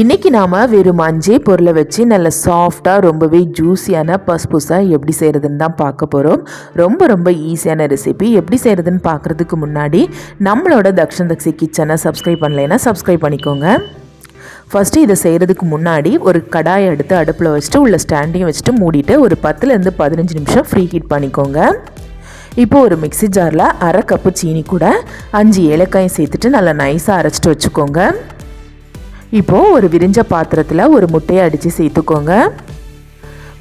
இன்றைக்கி நாம் வெறும் அஞ்சே பொருளை வச்சு நல்ல சாஃப்டாக ரொம்பவே ஜூஸியான பஸ்புஸாக எப்படி செய்கிறதுன்னு தான் பார்க்க போகிறோம் ரொம்ப ரொம்ப ஈஸியான ரெசிபி எப்படி செய்கிறதுன்னு பார்க்குறதுக்கு முன்னாடி நம்மளோட தக்ஷன் தக்ஷி கிச்சனை சப்ஸ்கிரைப் பண்ணலைன்னா சப்ஸ்கிரைப் பண்ணிக்கோங்க. ஃபஸ்ட்டு இதை செய்கிறதுக்கு முன்னாடி ஒரு கடாயை எடுத்து அடுப்பில் வச்சுட்டு உள்ள ஸ்டாண்டையும் வச்சுட்டு மூடிட்டு ஒரு பத்துலேருந்து பதினஞ்சு நிமிஷம் ஃப்ரீ ஹீட் பண்ணிக்கோங்க. இப்போ ஒரு மிக்ஸி ஜாரில் அரை கப்பு சீனி கூட அஞ்சு ஏலக்காயும் சேர்த்துட்டு நல்லா நைஸாக அரைச்சிட்டு வச்சுக்கோங்க. இப்போது ஒரு விரிஞ்ச பாத்திரத்தில் ஒரு முட்டையை அடித்து சேர்த்துக்கோங்க.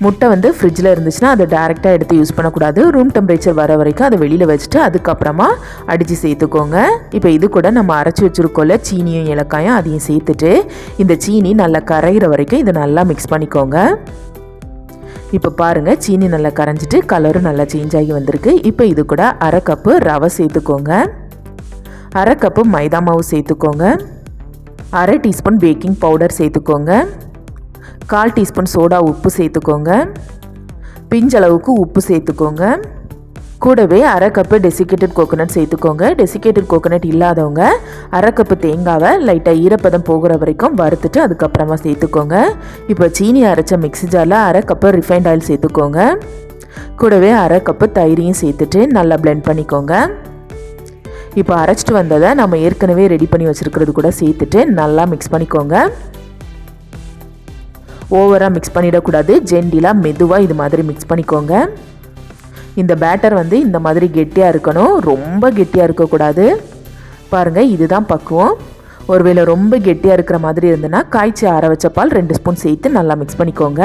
முட்டை வந்து ஃப்ரிட்ஜில் இருந்துச்சுன்னா அதை டேரெக்டாக எடுத்து யூஸ் பண்ணக்கூடாது. ரூம் டெம்பரேச்சர் வர வரைக்கும் அதை வெளியில் வச்சுட்டு அதுக்கப்புறமா அடித்து சேர்த்துக்கோங்க. இப்போ இது கூட நம்ம அரைச்சி வச்சுருக்கோம்ல சீனியும் ஏலக்காயும் அதையும் சேர்த்துட்டு இந்த சீனி நல்லா கரையிற வரைக்கும் இதை நல்லா மிக்ஸ் பண்ணிக்கோங்க. இப்போ பாருங்கள் சீனி நல்லா கரைஞ்சிட்டு கலரும் நல்லா சேஞ்ச் ஆகி வந்திருக்கு. இப்போ இது கூட அரை கப்பு ரவை சேர்த்துக்கோங்க. அரை கப்பு மைதா மாவு சேர்த்துக்கோங்க. அரை டீஸ்பூன் பேக்கிங் பவுடர் சேர்த்துக்கோங்க. கால் டீஸ்பூன் சோடா உப்பு சேர்த்துக்கோங்க. பிஞ்சளவுக்கு உப்பு சேர்த்துக்கோங்க. கூடவே அரை கப்பு டெசிகேட்டட் கோகோனட் சேர்த்துக்கோங்க. டெசிகேட்டட் கோகோனட் இல்லாதவங்க அரை கப்பு தேங்காவை லைட்டாக ஈரப்பதம் போகிற வரைக்கும் வறுத்துட்டு அதுக்கப்புறமா சேர்த்துக்கோங்க. இப்போ சீனி அரைச்ச மிக்ஸி ஜாரில் அரை கப்பு ரிஃபைண்ட் ஆயில் சேர்த்துக்கோங்க. கூடவே அரை கப்பு தயிரையும் சேர்த்துட்டு நல்லா பிளெண்ட் பண்ணிக்கோங்க. இப்போ அரைச்சிட்டு வந்ததை நம்ம ஏற்கனவே ரெடி பண்ணி வச்சுருக்கிறது கூட சேர்த்துட்டு நல்லா மிக்ஸ் பண்ணிக்கோங்க. ஓவராக மிக்ஸ் பண்ணிடக்கூடாது. ஜென்டிலாக மெதுவாக இது மாதிரி மிக்ஸ் பண்ணிக்கோங்க. இந்த பேட்டர் வந்து இந்த மாதிரி கெட்டியாக இருக்கணும். ரொம்ப கெட்டியாக இருக்கக்கூடாது. பாருங்கள் இதுதான் பக்குவம். ஒருவேளை ரொம்ப கெட்டியாக இருக்கிற மாதிரி இருந்ததுன்னா காய்ச்சி ஆற வச்ச பால் ரெண்டு ஸ்பூன் சேர்த்து நல்லா மிக்ஸ் பண்ணிக்கோங்க.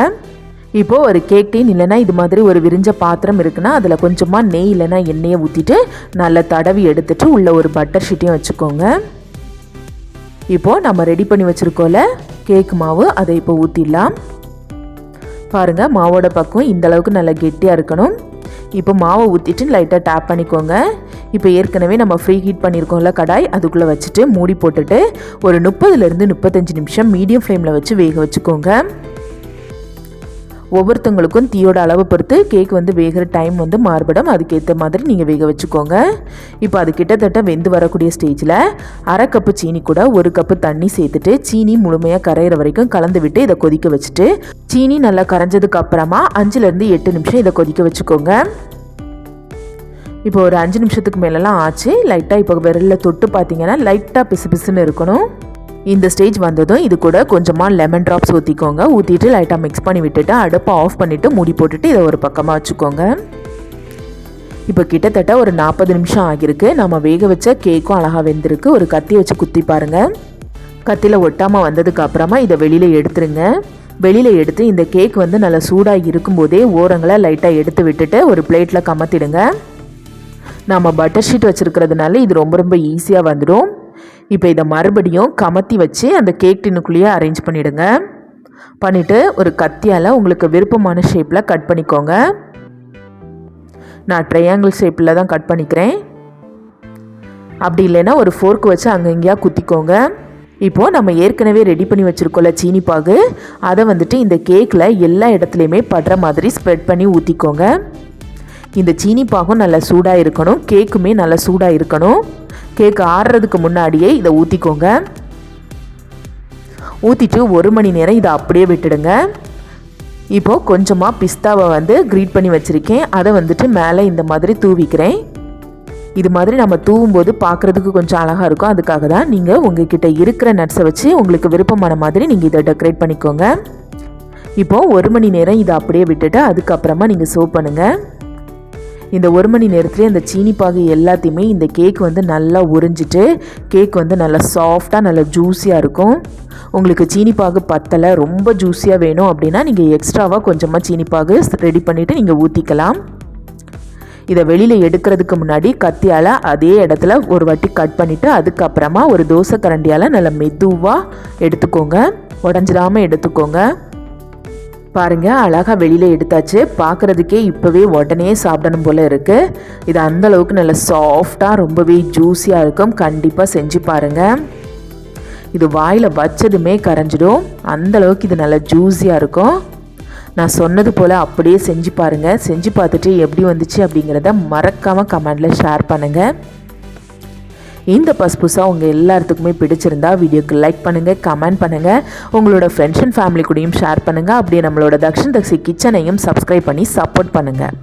இப்போது ஒரு கேக் டீன் இல்லைனா இது மாதிரி ஒரு விரிஞ்ச பாத்திரம் இருக்குன்னா அதில் கொஞ்சமாக நெய் இல்லைன்னா எண்ணெயை ஊற்றிட்டு நல்லா தடவி எடுத்துட்டு உள்ள ஒரு பட்டர் ஷீட்டையும் வச்சுக்கோங்க. இப்போது நம்ம ரெடி பண்ணி வச்சுருக்கோம்ல கேக் மாவு அதை இப்போ ஊற்றிடலாம் பாருங்கள் மாவோட பக்கம் இந்த அளவுக்கு நல்லா கெட்டியாக இருக்கணும். இப்போ மாவை ஊற்றிட்டு லைட்டாக டேப் பண்ணிக்கோங்க. இப்போ ஏற்கனவே நம்ம ஃப்ரீ ஹீட் பண்ணியிருக்கோம்ல கடாய் அதுக்குள்ளே வச்சுட்டு மூடி போட்டுட்டு ஒரு முப்பதுலேருந்து முப்பத்தஞ்சு நிமிஷம் மீடியம் ஃப்ளேமில் வச்சு வேக வச்சுக்கோங்க. ஒவ்வொருத்தவங்களுக்கும் தீயோட அளவு பொறுத்து கேக் வந்து வேகிற டைம் வந்து மாறுபடும். அதுக்கேற்ற மாதிரி நீங்கள் வேக வச்சுக்கோங்க. இப்போ அது கிட்டத்தட்ட வெந்து வரக்கூடிய ஸ்டேஜில் அரை கப்பு சீனி கூட ஒரு கப்பு தண்ணி சேர்த்துட்டு சீனி முழுமையாக கரையிற வரைக்கும் கலந்து விட்டு இதை கொதிக்க வச்சுட்டு சீனி நல்லா கரைஞ்சதுக்கு அப்புறமா அஞ்சுலேருந்து எட்டு நிமிஷம் இதை கொதிக்க வச்சுக்கோங்க. இப்போ ஒரு அஞ்சு நிமிஷத்துக்கு மேலெலாம் ஆச்சு. லைட்டாக இப்போ விரலில் தொட்டு பார்த்தீங்கன்னா லைட்டாக பிசு பிசுன்னு இருக்கணும். இந்த ஸ்டேஜ் வந்ததும் இது கூட கொஞ்சமாக லெமன் ட்ராப்ஸ் ஊற்றிக்கோங்க ஊற்றிட்டு லைட்டாக மிக்ஸ் பண்ணி விட்டுட்டு அடுப்பை ஆஃப் பண்ணிவிட்டு மூடி போட்டுட்டு இதை ஒரு பக்கமாக வச்சுக்கோங்க. இப்போ கிட்டத்தட்ட ஒரு நாற்பது நிமிஷம் ஆகியிருக்கு. நம்ம வேக வச்ச கேக்கும் அழகாக வெந்திருக்கு. ஒரு கத்தி வச்சு குத்தி பாருங்கள் கத்தியில் ஒட்டாமல் வந்ததுக்கு அப்புறமா இதை வெளியில் எடுத்துருங்க. வெளியில் எடுத்து இந்த கேக் வந்து நல்லா சூடாக இருக்கும்போதே ஓரங்களை லைட்டாக எடுத்து விட்டுட்டு ஒரு பிளேட்டில் கமத்திடுங்க. நம்ம பட்டர் ஷீட் வச்சுருக்கிறதுனால இது ரொம்ப ரொம்ப ஈஸியாக வந்துடும். இப்போ இதை மறுபடியும் கமத்தி வச்சு அந்த கேக் டின்னுக்குள்ளேயே அரேஞ்ச் பண்ணிவிடுங்க பண்ணிவிட்டு ஒரு கத்தியால் உங்களுக்கு விருப்பமான ஷேப்பில் கட் பண்ணிக்கோங்க. நான் ட்ரையாங்கிள் ஷேப்பில் தான் கட் பண்ணிக்கிறேன். அப்படி இல்லைன்னா ஒரு ஃபோர்க் வச்சு அங்கங்கேயா குத்திக்கோங்க. இப்போது நம்ம ஏற்கனவே ரெடி பண்ணி வச்சுருக்கோம்ல சீனி பாகு. அதை வந்துட்டு இந்த கேக்கில் எல்லா இடத்துலையுமே படுற மாதிரி ஸ்ப்ரெட் பண்ணி ஊற்றிக்கோங்க இந்த சீனி பாகும் நல்லா சூடாக இருக்கணும். கேக்குமே நல்லா சூடாக இருக்கணும். கேக்கு ஆறுறதுக்கு முன்னாடியே இதை ஊற்றிக்கோங்க ஊற்றிட்டு ஒரு மணி நேரம் இதை அப்படியே விட்டுடுங்க. இப்போது கொஞ்சமாக பிஸ்தாவை வந்து க்ரீட் பண்ணி வச்சுருக்கேன். அதை வந்துட்டு மேலே இந்த மாதிரி தூவிக்கிறேன். இது மாதிரி நம்ம தூவும்போது பார்க்குறதுக்கு கொஞ்சம் அழகாக இருக்கும். அதுக்காக தான் நீங்கள் உங்ககிட்ட இருக்கிற நட்ஸை வச்சு உங்களுக்கு விருப்பமான மாதிரி நீங்கள் இதை டெக்கரேட் பண்ணிக்கோங்க. இப்போது ஒரு மணி நேரம் இதை அப்படியே விட்டுட்டு அதுக்கப்புறமா நீங்கள் சர்வ் பண்ணுங்கள் இந்த ஒரு மணி நேரத்துலேயே அந்த சீனி பாகு எல்லாத்தையுமே இந்த கேக் வந்து நல்லா உறிஞ்சிட்டு கேக் வந்து நல்லா சாஃப்டாக நல்லா ஜூஸியாக இருக்கும். உங்களுக்கு சீனி பாகு பத்தலை ரொம்ப ஜூஸியாக வேணும் அப்படின்னா நீங்கள் எக்ஸ்ட்ராவாக கொஞ்சமாக சீனி பாகு ரெடி பண்ணிவிட்டு நீங்கள் ஊற்றிக்கலாம் இதை வெளியில் எடுக்கிறதுக்கு முன்னாடி கத்தியால் அதே இடத்துல ஒரு வாட்டி கட் பண்ணிவிட்டு அதுக்கப்புறமா ஒரு தோசை கரண்டியால் நல்லா மெதுவாக எடுத்துக்கோங்க. உடஞ்சிடாமல் எடுத்துக்கோங்க. பாருங்கள் அழகாக வெளியில் எடுத்தாச்சு. பார்க்குறதுக்கே இப்போவே உடனே சாப்பிடணும் போல் இருக்குது இது அந்தளவுக்கு நல்ல சாஃப்டாக ரொம்பவே ஜூஸியாக இருக்கும். கண்டிப்பாக செஞ்சு பாருங்கள் இது வாயில் வச்சதுமே கரைஞ்சிடும். அந்தளவுக்கு இது நல்லா ஜூஸியாக இருக்கும். நான் சொன்னது போல் அப்படியே செஞ்சு பாருங்கள் செஞ்சு பார்த்துட்டு எப்படி வந்துச்சு அப்படிங்கிறத மறக்காமல் கமெண்டில் ஷேர் பண்ணுங்கள் இந்த பஸ்புசா உங்கள் எல்லாத்துக்குமே பிடிச்சிருந்தா வீடியோக்கு லைக் பண்ணுங்கள் கமெண்ட் பண்ணுங்கள் உங்களோட ஃப்ரெண்ட்ஸ் அண்ட் ஃபேமிலி கூடயும் ஷேர் பண்ணுங்கள் அப்படியே நம்மளோட தக்ஷன் தக்ஷி கிச்சனையும் சப்ஸ்கிரைப் பண்ணி சப்போர்ட் பண்ணுங்கள்